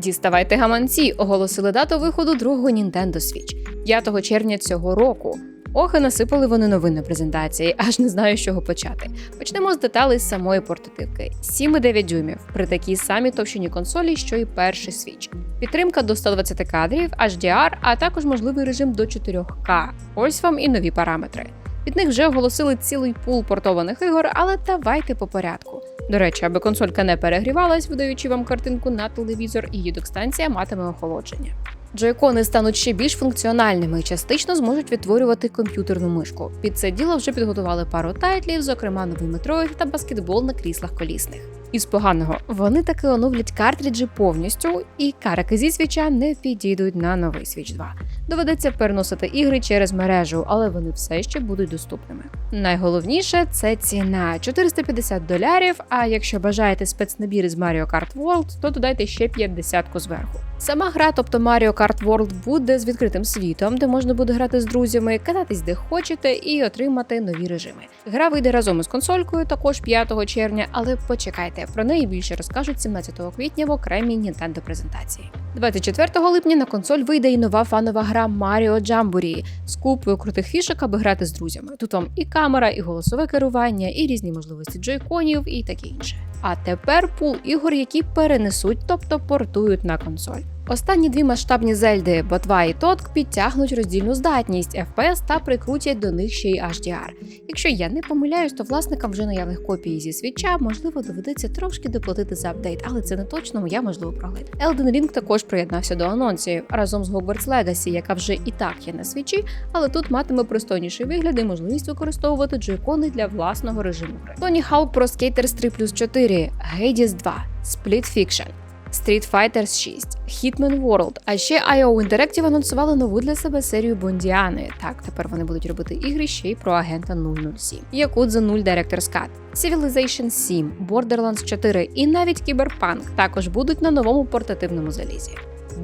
Діставайте гаманці, оголосили дату виходу другого Nintendo Switch 5 червня цього року. Ох, і насипали вони новин на презентації, аж не знаю, з чого почати. Почнемо з деталей самої портативки: 7,9 дюймів при такій самій товщині консолі, що і перший Switch. Підтримка до 120 кадрів, HDR, а також можливий режим до 4К. Ось вам і нові параметри. Від них вже оголосили цілий пул портованих ігор, але давайте по порядку. До речі, аби консолька не перегрівалась, видаючи вам картинку на телевізор, її док-станція матиме охолодження. Джойкони стануть ще більш функціональними і частично зможуть відтворювати комп'ютерну мишку. Під це діло вже підготували пару тайтлів, зокрема новий Metroid та баскетбол на кріслах колісних. Із поганого вони таки оновлять картриджі повністю, і карики зі свіча не підійдуть на новий Switch 2. Доведеться переносити ігри через мережу, але вони все ще будуть доступними. Найголовніше це ціна 450 долярів. А якщо бажаєте спецнабір із Mario Kart World, то додайте ще 50 зверху. Сама гра, тобто Mario Kart World, буде з відкритим світом, де можна буде грати з друзями, кататись де хочете і отримати нові режими. Гра вийде разом із консолькою, також 5 червня, але почекайте, про неї більше розкажуть 17 квітня в окремій Nintendo презентації. 24 липня на консоль вийде і нова фанова гра Mario Jamboree з купою крутих фішок, аби грати з друзями. Тут вам і камера, і голосове керування, і різні можливості джойконів, і таке інше. А тепер пул ігор, які перенесуть, тобто портують на консоль. Останні дві масштабні зельди Ботва і Тотк підтягнуть роздільну здатність FPS та прикрутять до них ще й HDR. Якщо я не помиляюсь, то власникам вже наявних копій зі свіча можливо доведеться трошки доплатити за апдейт, але це не точно, я можливо проглид. Elden Ring також приєднався до анонсів разом з Hogwarts Legacy, яка вже і так є на свічі, але тут матиме пристойніший вигляд і можливість використовувати джойкони для власного режиму гри. Tony Hawk Pro Skaters 3 плюс 4, Hades 2, Split Fiction, Street Fighter 6, Hitman World, а ще IO Interactive анонсували нову для себе серію Бондіани. Так, тепер вони будуть робити ігри ще й про агента 007. Yakuza 0 Director's Cut, Civilization 7, Borderlands 4 і навіть Cyberpunk також будуть на новому портативному залізі.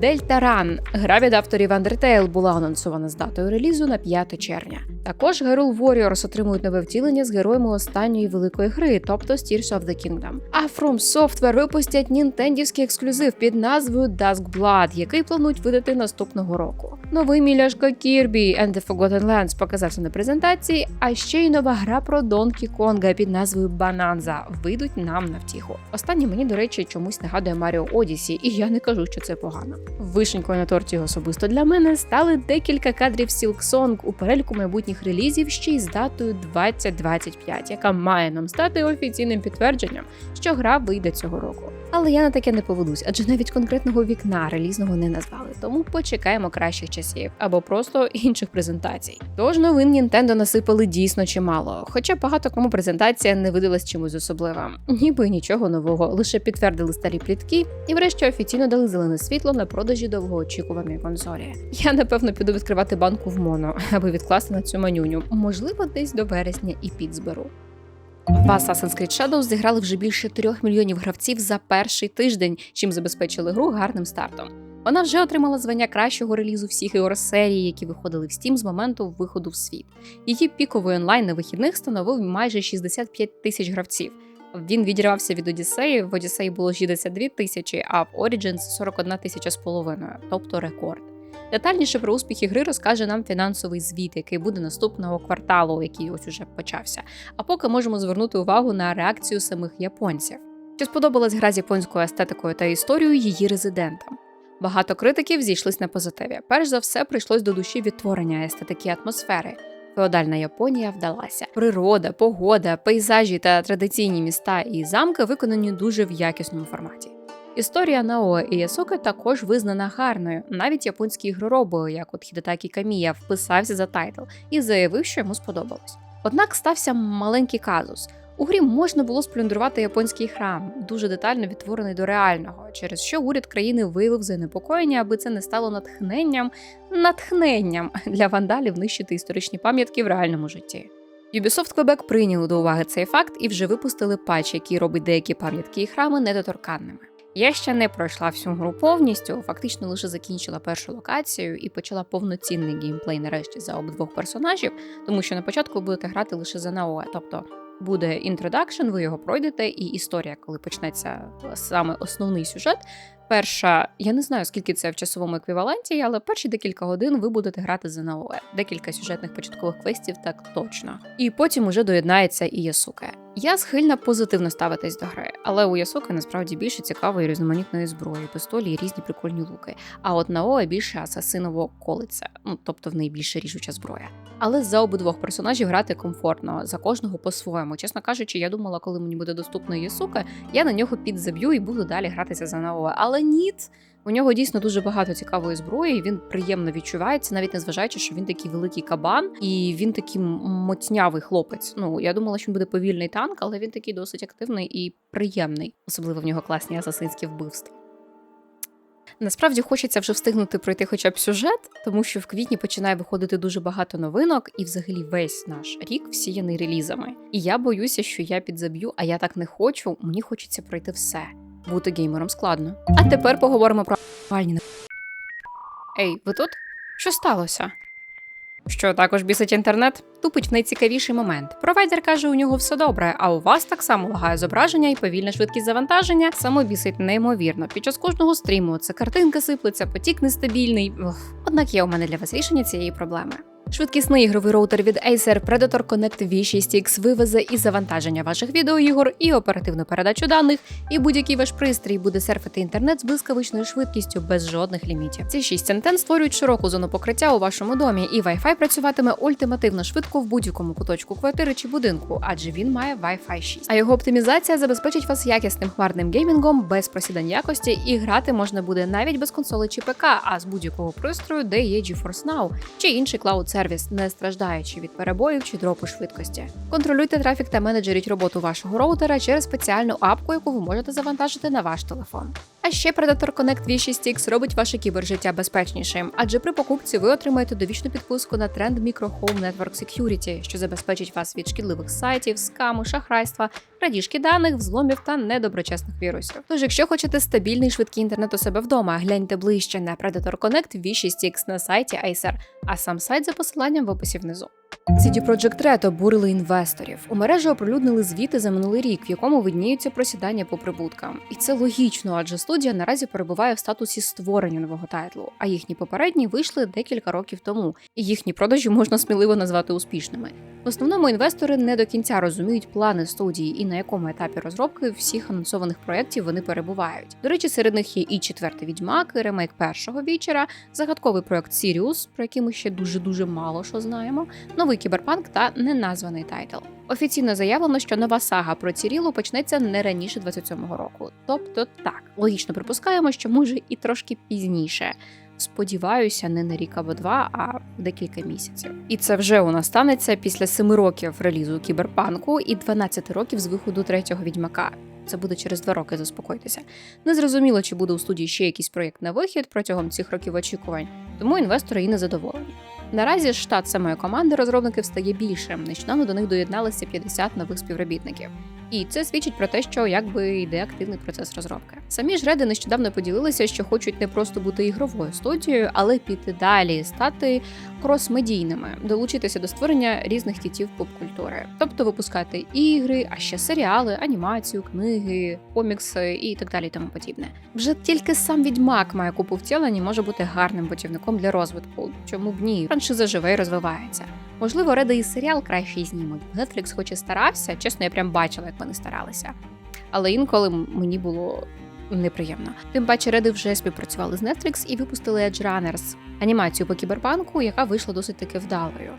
Delta Run – гра від авторів Undertale була анонсована з датою релізу на 5 червня. Також Hyrule Warriors отримують нове втілення з героями останньої великої гри, тобто Tears of the Kingdom. А From Software випустять нінтендівський ексклюзив під назвою Dusk Blood, який планують видати наступного року. Новий міляшка Kirby and the Forgotten Lands показався на презентації, а ще й нова гра про Донкі Конга під назвою Bananza вийдуть нам на втіху. Останнє мені, до речі, чомусь нагадує Mario Odyssey, і я не кажу, що це погано. Вишенькою на торті особисто для мене стали декілька кадрів Silk у переліку майбутніх релізів ще й з датою 2025, яка має нам стати офіційним підтвердженням, що гра вийде цього року. Але я на таке не поведусь, адже навіть конкретного вікна релізного не назвали, тому почекаємо кращих часів або просто інших презентацій. Тож новин Nintendo насипали дійсно чимало, хоча багато кому презентація не видалась чимось особливим. Ніби нічого нового, лише підтвердили старі плітки і, врешті, офіційно дали зелене світло на продажі довгоочікуваної консолі. Я напевно піду відкривати банку в моно, аби відкласти на цю манюню. Можливо, десь до вересня і підзберу. В Assassin's Creed Shadows зіграли вже більше 3 мільйонів гравців за перший тиждень, чим забезпечили гру гарним стартом. Вона вже отримала звання кращого релізу всіх ігор серії, які виходили в Steam з моменту виходу в світ. Її піковий онлайн на вихідних становив майже 65 тисяч гравців. Він відірвався від Одіссеї. В Одіссеї було 62 тисячі, а в Origins 41 тисяча з половиною, тобто рекорд. Детальніше про успіхи гри розкаже нам фінансовий звіт, який буде наступного кварталу, який ось уже почався. А поки можемо звернути увагу на реакцію самих японців. Чи сподобалась гра з японською естетикою та історією її резидентам? Багато критиків зійшлись на позитиві. Перш за все, прийшлось до душі відтворення естетики атмосфери. Феодальна Японія вдалася. Природа, погода, пейзажі та традиційні міста і замки виконані дуже в якісному форматі. Історія Нао і Ясоки також визнана гарною. Навіть японські ігроробили, як от Хідетакі Камія, вписався за тайтл і заявив, що йому сподобалось. Однак стався маленький казус. У грі можна було сплюндрувати японський храм, дуже детально відтворений до реального, через що уряд країни виявив занепокоєння, аби це не стало натхненням, натхненням для вандалів нищити історичні пам'ятки в реальному житті. Ubisoft Quebec прийняли до уваги цей факт і вже випустили патч, який робить деякі пам'ятки і храми недоторканними. Я ще не пройшла всю гру повністю, фактично лише закінчила першу локацію і почала повноцінний геймплей нарешті за обидвох персонажів, тому що на початку будете грати лише за Наоя, тобто буде інтродакшн, ви його пройдете, і історія, коли почнеться саме основний сюжет, Перша, я не знаю скільки це в часовому еквіваленті, але перші декілька годин ви будете грати за Наоe. Декілька сюжетних початкових квестів, так точно. І потім уже доєднається і Ясуке. Я схильна позитивно ставитись до гри, але у Ясуки насправді більше цікавої різноманітної зброї, пистолі і різні прикольні луки. А от Наоe більше асасиново колиться, ну тобто в неї більше ріжуча зброя. Але за обидвох персонажів грати комфортно, за кожного по-своєму. Чесно кажучи, я думала, коли мені буде доступна Ясука, я на нього підзаб'ю і буду далі гратися за Наоe. Але ні, у нього дійсно дуже багато цікавої зброї. Він приємно відчувається, навіть незважаючи, що він такий великий кабан, і він такий моцнявий хлопець. Ну я думала, що він буде повільний танк, але він такий досить активний і приємний. Особливо в нього класні асасинські вбивства. Насправді хочеться вже встигнути пройти хоча б сюжет, тому що в квітні починає виходити дуже багато новинок, і взагалі весь наш рік всіяний релізами. І я боюся, що я підзаб'ю, а я так не хочу. Мені хочеться пройти все. Бути геймером складно. А тепер поговоримо про Вальні. Ей, ви тут? Що сталося? Що також бісить інтернет? Тупить в найцікавіший момент. Провайдер каже, у нього все добре, а у вас так само лагає зображення і повільна швидкість завантаження само бісить неймовірно. Під час кожного стріму це картинка сиплеться, потік нестабільний. Однак є у мене для вас рішення цієї проблеми. Швидкісний ігровий роутер від Acer Predator Connect V6X вивезе і завантаження ваших відеоігор, і оперативну передачу даних, і будь-який ваш пристрій буде серфити інтернет з блискавичною швидкістю без жодних лімітів. Ці шість антен створюють широку зону покриття у вашому домі, і Wi-Fi працюватиме ультимативно швидко в будь-якому куточку квартири чи будинку, адже він має Wi-Fi 6. А його оптимізація забезпечить вас якісним хмарним геймінгом без просідань якості, і грати можна буде навіть без консоли чи ПК, а з будь-якого пристрою, де є GeForce Now чи інший клауд сервіс, не страждаючи від перебоїв чи дропу швидкості. Контролюйте трафік та менеджеріть роботу вашого роутера через спеціальну апку, яку ви можете завантажити на ваш телефон. А ще Predator Connect V6X робить ваше кібержиття безпечнішим, адже при покупці ви отримаєте довічну підписку на тренд Micro Home Network Security, що забезпечить вас від шкідливих сайтів, скаму, шахрайства, крадіжки даних, взломів та недоброчесних вірусів. Тож, якщо хочете стабільний швидкий інтернет у себе вдома, гляньте ближче на Predator Connect V6X на сайті Acer, а сам сайт за посиланням в описі внизу. CD Projekt Red обурили інвесторів. У мережі оприлюднили звіти за минулий рік, в якому видніються просідання по прибуткам. І це логічно, адже студія наразі перебуває в статусі створення нового тайтлу, а їхні попередні вийшли декілька років тому, і їхні продажі можна сміливо назвати успішними. В основному інвестори не до кінця розуміють плани студії і на якому етапі розробки всіх анонсованих проєктів вони перебувають. До речі, серед них є і четвертий відьмак, і ремейк першого вічера, загадковий проект Сіріус, про який ми ще дуже дуже мало що знаємо, новий кіберпанк та неназваний тайтл. Офіційно заявлено, що нова сага про Цірілу почнеться не раніше 27-го року. Тобто, так логічно припускаємо, що може і трошки пізніше. Сподіваюся, не на рік або два, а декілька місяців. І це вже у нас станеться після семи років релізу кіберпанку і 12 років з виходу третього відьмака. Це буде через два роки, заспокойтеся. Незрозуміло, чи буде у студії ще якийсь проєкт на вихід протягом цих років очікувань, тому інвестори і не задоволені. Наразі штат самої команди розробників стає більшим. Нещодавно до них доєдналися 50 нових співробітників. І це свідчить про те, що якби йде активний процес розробки. Самі ж реди нещодавно поділилися, що хочуть не просто бути ігровою студією, але піти далі, стати крос-медійними, долучитися до створення різних кітів поп-культури, тобто випускати ігри, а ще серіали, анімацію, книги, комікси і так далі. Тому подібне. Вже тільки сам відьмак має купу втілень і може бути гарним путівником для розвитку. Чому б ні? Франшиза живе і розвивається. Можливо, Реди і серіал краще знімуть. Netflix хоч і старався, чесно, я прям бачила, як вони старалися. Але інколи мені було неприємно. Тим паче, Реди вже співпрацювали з Netflix і випустили Edge Runners, анімацію по кіберпанку, яка вийшла досить таки вдалою.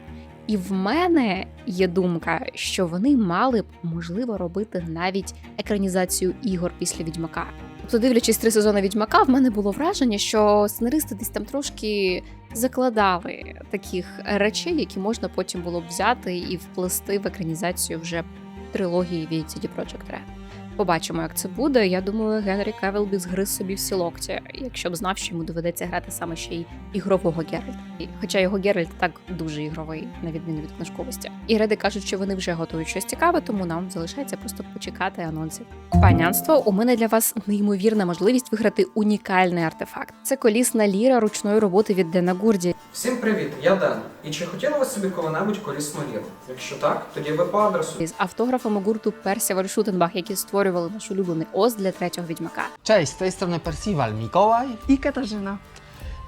І в мене є думка, що вони мали б можливо робити навіть екранізацію ігор після відьмака. Тобто, дивлячись три сезони відьмака, в мене було враження, що сценаристи десь там трошки закладали таких речей, які можна потім було б взяти і вплести в екранізацію вже трилогії від CD Projekt Red. Побачимо, як це буде. Я думаю, Генрі Кевел б згриз собі всі локті, якщо б знав, що йому доведеться грати саме ще й ігрового Геральта. Хоча його Геральт так дуже ігровий, на відміну від книжковості. І реди кажуть, що вони вже готують щось цікаве, тому нам залишається просто почекати анонсів. Панянство, у мене для вас неймовірна можливість виграти унікальний артефакт. Це колісна ліра ручної роботи від Дена Гурді. Всім привіт, я Ден. І чи хотіли ви собі коли-небудь колісну ліру? Якщо так, тоді ви по адресу. з автографами гурту Персія Вальшутенбах, які створюють створювали наш улюблений Оз для третього відьмака. Cześć, z tej strony Percival Mikołaj. i Katarzyna.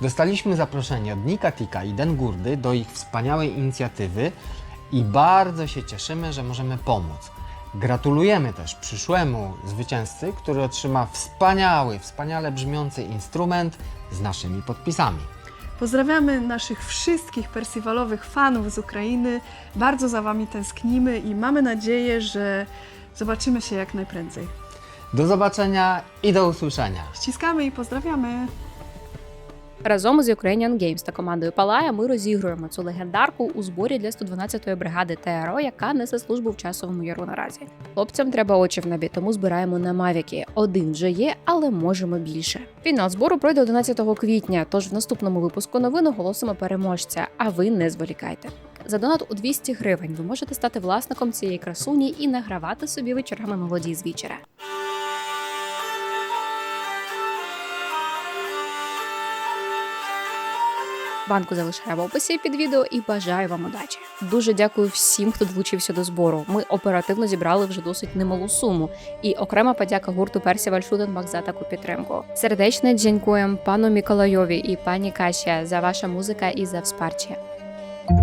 Dostaliśmy zaproszenie od Nika Tika i Den Gurdy do ich wspaniałej inicjatywy i bardzo się cieszymy, że możemy pomóc. Gratulujemy też przyszłemu zwycięzcy, który otrzyma wspaniały, wspaniale brzmiący instrument z naszymi podpisami. Pozdrawiamy naszych wszystkich Perciwalowych fanów z Ukrainy. Bardzo za Wami tęsknimy i mamy nadzieję, że zobaczymy się jak najprędzej. Do zobaczenia i do usłyszenia. Ściskamy i pozdrawiamy! Разом з Ukrainian Games та командою Палая ми розігруємо цю легендарку у зборі для 112-ї бригади ТРО, яка несе службу в часовому яру наразі. Хлопцям треба очі в небі, тому збираємо на Мавіки. Один вже є, але можемо більше. Фінал збору пройде 11 квітня, тож в наступному випуску новин оголосимо переможця. А ви не зволікайте. За донат у 200 гривень ви можете стати власником цієї красуні і награвати собі вечорами мелодії з вечора. Банку залишаю в описі під відео і бажаю вам удачі. Дуже дякую всім, хто долучився до збору. Ми оперативно зібрали вже досить немалу суму. І окрема подяка гурту Персіваль Шуденбах за таку підтримку. Сердечне дякуємо пану Миколайові і пані Кашя за ваша музика і за вспарче.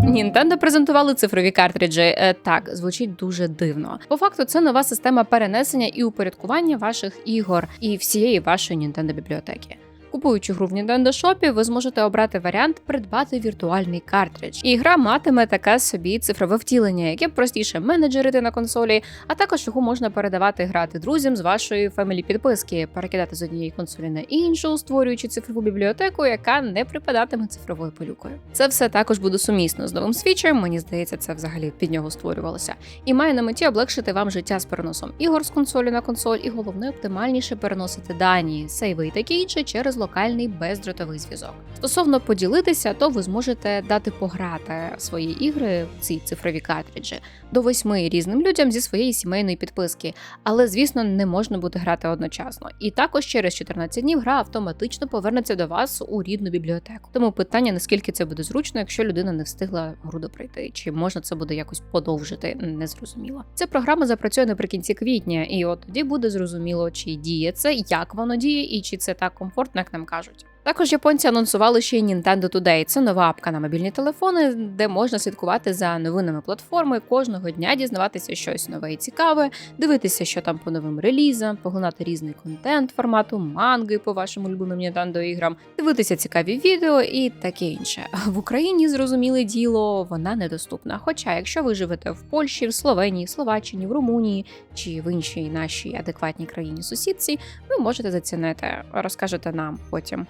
Нінтендо презентували цифрові картриджі. Е, Так, звучить дуже дивно. По факту, це нова система перенесення і упорядкування ваших ігор і всієї вашої Nintendo бібліотеки. Купуючи гру в Nintendo Shop, ви зможете обрати варіант придбати віртуальний картридж. І гра матиме таке собі цифрове втілення, яке простіше менеджерити на консолі, а також його можна передавати грати друзям з вашої фемелі підписки, перекидати з однієї консолі на іншу, створюючи цифрову бібліотеку, яка не припадатиме цифровою пилюкою. Це все також буде сумісно з новим свічем. Мені здається, це взагалі під нього створювалося. І має на меті облегшити вам життя з переносом ігор з консолі на консоль, і головне оптимальніше переносити дані, сейви і таке інше через локальний бездротовий зв'язок. Стосовно поділитися, то ви зможете дати пограти свої ігри в ці цифрові картриджі до восьми різним людям зі своєї сімейної підписки, але звісно не можна буде грати одночасно. І також через 14 днів гра автоматично повернеться до вас у рідну бібліотеку. Тому питання наскільки це буде зручно, якщо людина не встигла гру допройти, чи можна це буде якось подовжити, незрозуміло. Ця програма запрацює наприкінці квітня, і от тоді буде зрозуміло, чи діє це, як воно діє, і чи це так комфортно, як нам кажуть. Також японці анонсували ще й Nintendo Today. Це нова апка на мобільні телефони, де можна слідкувати за новинами платформи, кожного дня дізнаватися щось нове і цікаве, дивитися, що там по новим релізам, поглинати різний контент формату манги по вашим улюбленим Nintendo іграм, дивитися цікаві відео і таке інше. В Україні зрозуміле діло, вона недоступна. Хоча, якщо ви живете в Польщі, в Словенії, Словаччині, в Румунії чи в іншій нашій адекватній країні сусідці, ви можете зацінити, розкажете нам потім.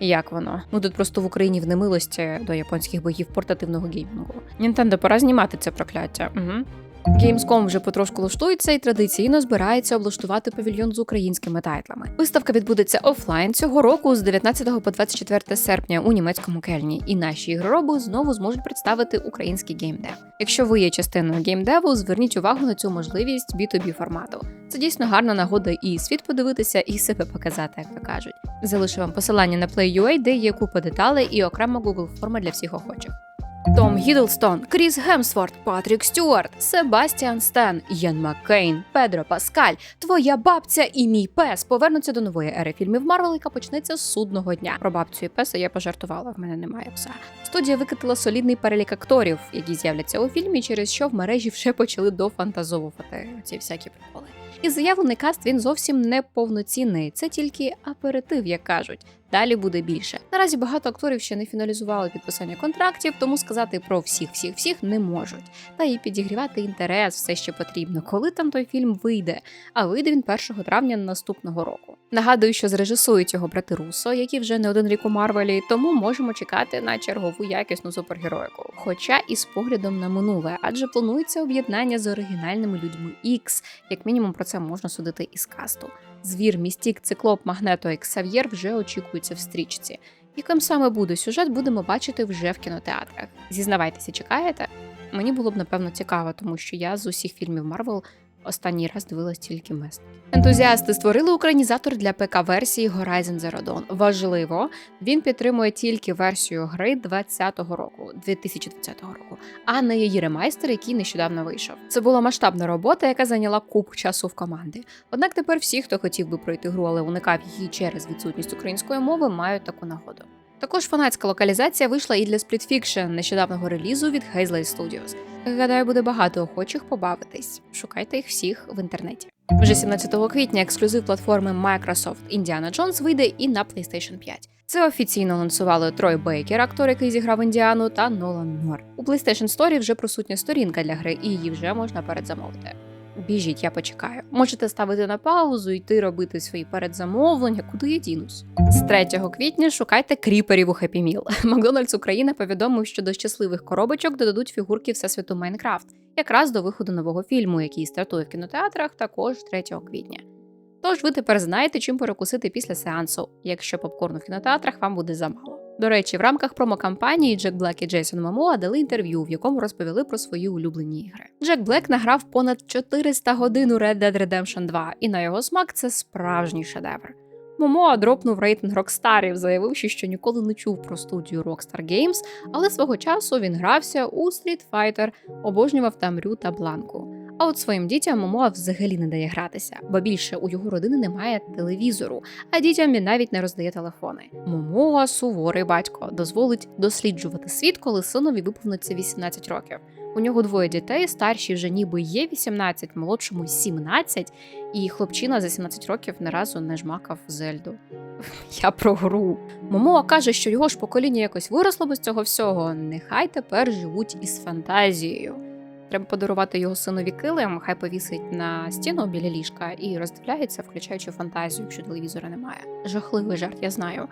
Як воно? Ну тут просто в Україні в немилості до японських боїв портативного геймінгу. Нінтендо пора знімати це прокляття. Угу. Gamescom вже потрошку лаштується і традиційно збирається облаштувати павільйон з українськими тайтлами. Виставка відбудеться офлайн цього року з 19 по 24 серпня у німецькому кельні, і наші ігророби знову зможуть представити український геймдев. Якщо ви є частиною геймдеву, зверніть увагу на цю можливість B2B формату. Це дійсно гарна нагода і світ подивитися, і себе показати, як то кажуть. Залишу вам посилання на Play.ua, де є купа деталей і окрема Google форма для всіх охочих. Том Гідлстон, Кріс Гемсворт, Патрік Стюарт, Себастіан Стен, Ян Маккейн, Педро Паскаль, Твоя бабця і мій пес повернуться до нової ери фільмів Марвел, яка почнеться з судного дня. Про бабцю і песа я пожартувала. В мене немає пса. Студія викатила солідний перелік акторів, які з'являться у фільмі, через що в мережі вже почали дофантазовувати ці всякі приколи. І заявлений каст він зовсім не повноцінний. Це тільки аперитив, як кажуть. Далі буде більше. Наразі багато акторів ще не фіналізували підписання контрактів, тому сказати про всіх, всіх, всіх не можуть. Та і підігрівати інтерес все ще потрібно, коли там той фільм вийде. А вийде він 1 травня наступного року. Нагадую, що зрежисують його брати Руссо, які вже не один рік у Марвелі, тому можемо чекати на чергову якісну супергероїку. Хоча і з поглядом на минуле, адже планується об'єднання з оригінальними людьми X, як мінімум про це можна судити із касту. Звір, містік, циклоп, магнето і Ксав'єр вже очікуються в стрічці. Яким саме буде сюжет, будемо бачити вже в кінотеатрах. Зізнавайтеся, чекаєте? Мені було б напевно цікаво, тому що я з усіх фільмів Марвел Останній раз дивилась тільки месники. Ентузіасти створили українізатор для ПК-версії Horizon Zero Dawn. Важливо, він підтримує тільки версію гри 2020 року, 2020 року, а не її ремайстер, який нещодавно вийшов. Це була масштабна робота, яка зайняла куб часу в команди. Однак тепер всі, хто хотів би пройти гру, але уникав її через відсутність української мови, мають таку нагоду. Також фанатська локалізація вийшла і для Split Fiction нещодавнього релізу від Hazelight Studios. Гадаю, буде багато охочих побавитись. Шукайте їх всіх в інтернеті. Вже 17 квітня ексклюзив платформи Microsoft Indiana Jones вийде і на PlayStation 5. Це офіційно анонсували Трой Бейкер, актор, який зіграв Індіану, та Нолан Нор. У PlayStation Store вже присутня сторінка для гри, і її вже можна передзамовити. Біжіть, я почекаю. Можете ставити на паузу, йти робити свої передзамовлення, куди я дінусь. З 3 квітня шукайте кріперів у Happy Meal. Макдональдс Україна повідомив, що до щасливих коробочок додадуть фігурки Всесвіту Майнкрафт, якраз до виходу нового фільму, який стартує в кінотеатрах також 3 квітня. Тож ви тепер знаєте, чим перекусити після сеансу, якщо попкорну в кінотеатрах вам буде замало. До речі, в рамках промокампанії Джек Блек і Джейсон Момоа дали інтерв'ю, в якому розповіли про свої улюблені ігри. Джек Блек награв понад 400 годин у Red Dead Redemption 2, і на його смак це справжній шедевр. Момоа дропнув рейтинг Рокстарів, заявивши, що ніколи не чув про студію Rockstar Games, але свого часу він грався у Street Fighter, обожнював Тамрю та Бланку. А от своїм дітям Момоа взагалі не дає гратися, бо більше у його родини немає телевізору, а дітям він навіть не роздає телефони. Момоа суворий батько дозволить досліджувати світ, коли синові виповниться 18 років. У нього двоє дітей, старші вже ніби є 18, молодшому 17, і хлопчина за 17 років не разу не жмакав Зельду. Я про гру. Момоа каже, що його ж покоління якось виросло без цього всього. Нехай тепер живуть із фантазією. Треба подарувати його синові килим, хай повісить на стіну біля ліжка і роздивляється, включаючи фантазію, якщо телевізора немає. Жахливий жарт, я знаю.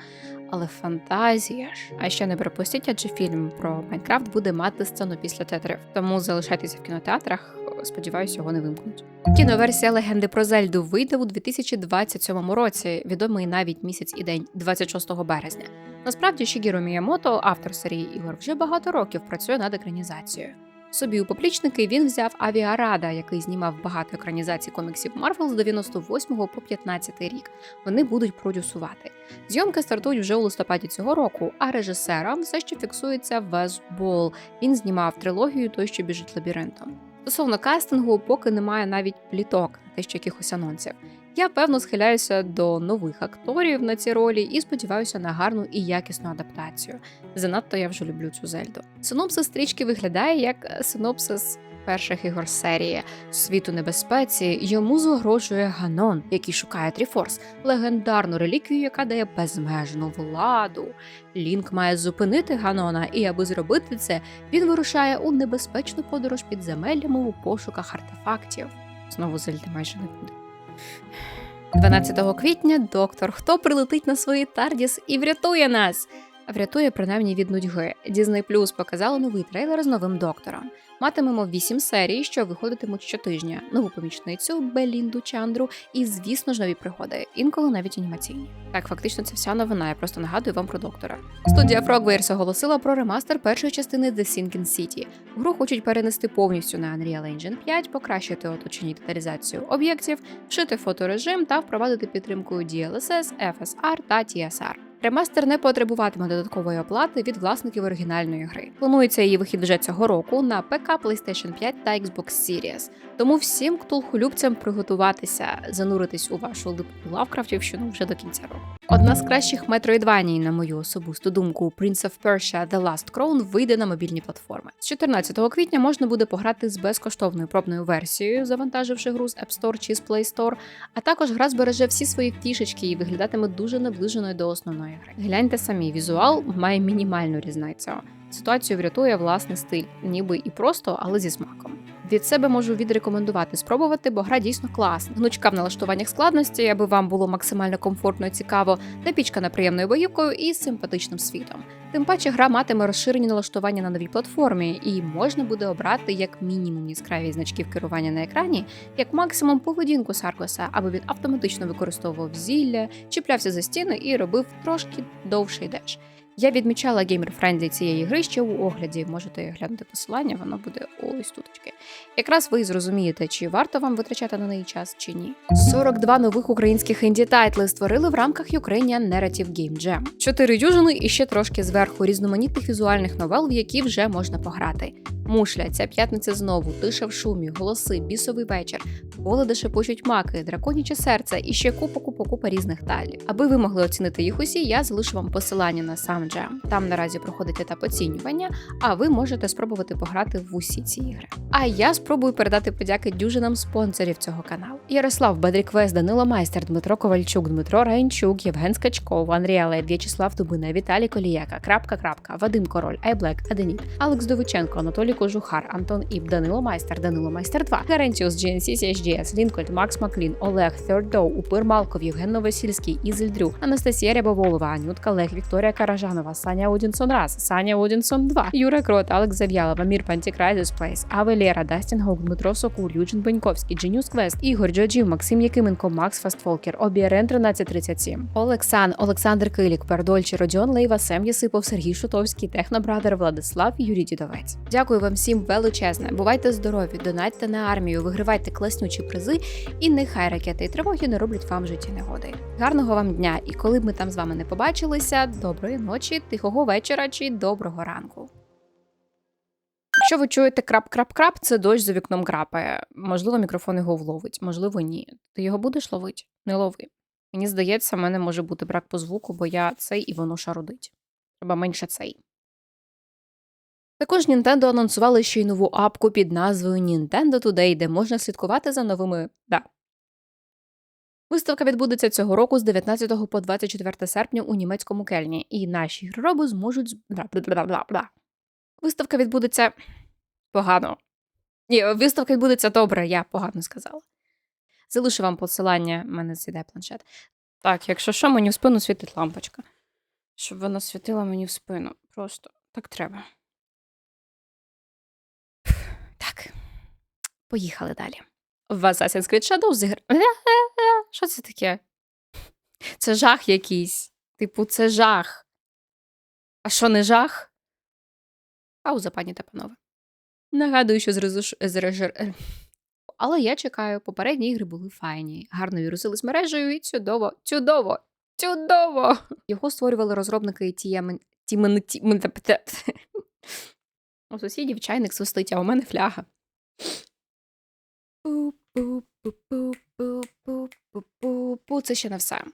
Але фантазія ж. А ще не пропустіть, адже фільм про Майнкрафт буде мати сцену після тетрів. Тому залишайтеся в кінотеатрах. Сподіваюся, його не вимкнуть. Кіноверсія легенди про Зельду вийде у 2027 році, відомий навіть місяць і день, 26 березня. Насправді Шігіро Міямото, автор серії ігор, вже багато років працює над екранізацією. Собі у поплічники він взяв Авіарада, який знімав багато екранізацій коміксів Марвел з 98 по 15 рік. Вони будуть продюсувати. Зйомки стартують вже у листопаді цього року, а режисером все ще фіксується Вес Бол. Він знімав трилогію Той, що біжить лабіринтом. Стосовно кастингу, поки немає навіть пліток, те що якихось анонсів. Я певно схиляюся до нових акторів на ці ролі і сподіваюся на гарну і якісну адаптацію. Занадто я вже люблю цю зельду. Синопсис стрічки виглядає як синопсис перших ігор серії світу небезпеці. Йому загрожує Ганон, який шукає Тріфорс, легендарну реліквію, яка дає безмежну владу. Лінк має зупинити Ганона, і аби зробити це, він вирушає у небезпечну подорож під підземеллями у пошуках артефактів. Знову зельди майже не буде. 12 квітня доктор Хто прилетить на свої Тардіс і врятує нас. Врятує принаймні від нудьги. Disney Plus показали новий трейлер з новим доктором. Матимемо 8 серій, що виходитимуть щотижня, нову помічницю Белінду Чандру і, звісно ж, нові пригоди, інколи навіть анімаційні. Так, фактично, це вся новина. Я просто нагадую вам про доктора. Студія Frogwares оголосила про ремастер першої частини The Sinking City. Гру хочуть перенести повністю на Unreal Engine 5, покращити оточення і деталізацію об'єктів, вшити фоторежим та впровадити підтримку DLSS, FSR та TSR. Ремастер не потребуватиме додаткової оплати від власників оригінальної гри. Планується її вихід вже цього року на ПК, PlayStation 5 та Xbox Series. Тому всім ктулхулюбцям приготуватися, зануритись у вашу липку лавкрафтівщину вже до кінця року. Одна з кращих метроїдваній, на мою особисту думку, Prince of Persia The Last Crown вийде на мобільні платформи. З 14 квітня можна буде пограти з безкоштовною пробною версією, завантаживши гру з App Store чи з Play Store, а також гра збереже всі свої фішечки і виглядатиме дуже наближеною до основної гри. Гляньте самі, візуал має мінімальну різницю. Ситуацію врятує власний стиль, ніби і просто, але зі смаком. Від себе можу відрекомендувати спробувати, бо гра дійсно класна. Гнучка в налаштуваннях складності, аби вам було максимально комфортно і цікаво, напічкана приємною боївкою і симпатичним світом. Тим паче гра матиме розширені налаштування на новій платформі, і можна буде обрати як мінімум яскраві значки керування на екрані, як максимум поведінку Саркоса, аби він автоматично використовував зілля, чіплявся за стіни і робив трошки довший деш. Я відмічала геймер-френдлі цієї гри ще у огляді. Можете глянути посилання, воно буде ось тут. Якраз ви зрозумієте, чи варто вам витрачати на неї час чи ні. 42 нових українських інді-тайтли створили в рамках Ukrainian Narrative Game Jam. Чотири дюжини і ще трошки зверху різноманітних візуальних новел, в які вже можна пограти. Мушля, ця п'ятниця знову, тиша в шумі, голоси, бісовий вечір, поле, де шепочуть маки, драконяче серце і ще купа купа купа різних тайлів. Аби ви могли оцінити їх усі, я залишу вам посилання на сам джем. Там наразі проходить етап оцінювання, а ви можете спробувати пограти в усі ці ігри. А я спробую передати подяки дюжинам спонсорів цього каналу: Ярослав Бедріквест, Данило Майстер, Дмитро Ковальчук, Дмитро Раїнчук, Євген Скачков, Андрій Лед, В'ячеслав Дубина, Віталій Коліяка, Крапка Крапка, Вадим Король, Айблек, Аденіт, Алекс Довиченко, Анатолій Кожухар, Антон Іб, Данило Майстер, Данило Майстер 2, Гарентіус, GNC, CHDS, Лінкольд, Макс Маклін, Олег, Third Упир Малков, Євген Новосільський, Ізель Дрю, Анастасія Рябоволова, Анютка Лег, Вікторія Каражанова, Саня Одінсон Раз, Саня Одінсон 2, Юра Крот, Алекс Зав'ялова, Мір Пантікрайзес Плейс, Авелєра, Дастін Гаук, Дмитро Сокур, Юджин Беньковський, Дженюс Квест, Ігор Джоджів, Максим Якименко, Макс Фастфолкер, Обіарен 1337, Олексан, Олександр Килік, Пердольче, Родіон Лейва, Сем Єсипов, Сергій Шутовський, Технобрадер, Владислав, Юрій Дідовець. Дякую вам всім величезне. Бувайте здорові, донатьте на армію, вигравайте класнючі призи, і нехай ракети і тривоги не роблять вам в житті негоди. Гарного вам дня! І коли б ми там з вами не побачилися, доброї ночі, тихого вечора чи доброго ранку. Якщо ви чуєте крап-крап-крап, це дощ за вікном крапає. Можливо, мікрофон його вловить, можливо, ні. Ти його будеш ловити? Не лови. Мені здається, в мене може бути брак по звуку, бо я цей і воно шарудить. Треба менше цей. Також Nintendo анонсували ще й нову апку під назвою Nintendo Today, де можна слідкувати за новими. Да. Виставка відбудеться цього року з 19 по 24 серпня у німецькому Кельні, і наші ігророби зможуть. Виставка відбудеться погано. Ні, виставка відбудеться добре, я погано сказала. Залишу вам посилання, в мене зійде планшет. Так, якщо що, мені в спину світить лампочка. Щоб вона світила мені в спину. Просто так треба. Так. Поїхали далі. В Assassin's Creed Shadows зігр... Що це таке? Це жах якийсь. Типу, це жах. А що не жах? Пауза, пані та панове. Нагадую, що з, резуш... з режир... е, Але я чекаю, попередні ігри були файні, гарно вірусились мережею і чудово, чудово, чудово! Його створювали розробники. Тімен... Тімен... У сусідів чайник свистить, а у мене фляга. Пу-пу-пу-пу-пу-пу-пу-пу. Це ще не все.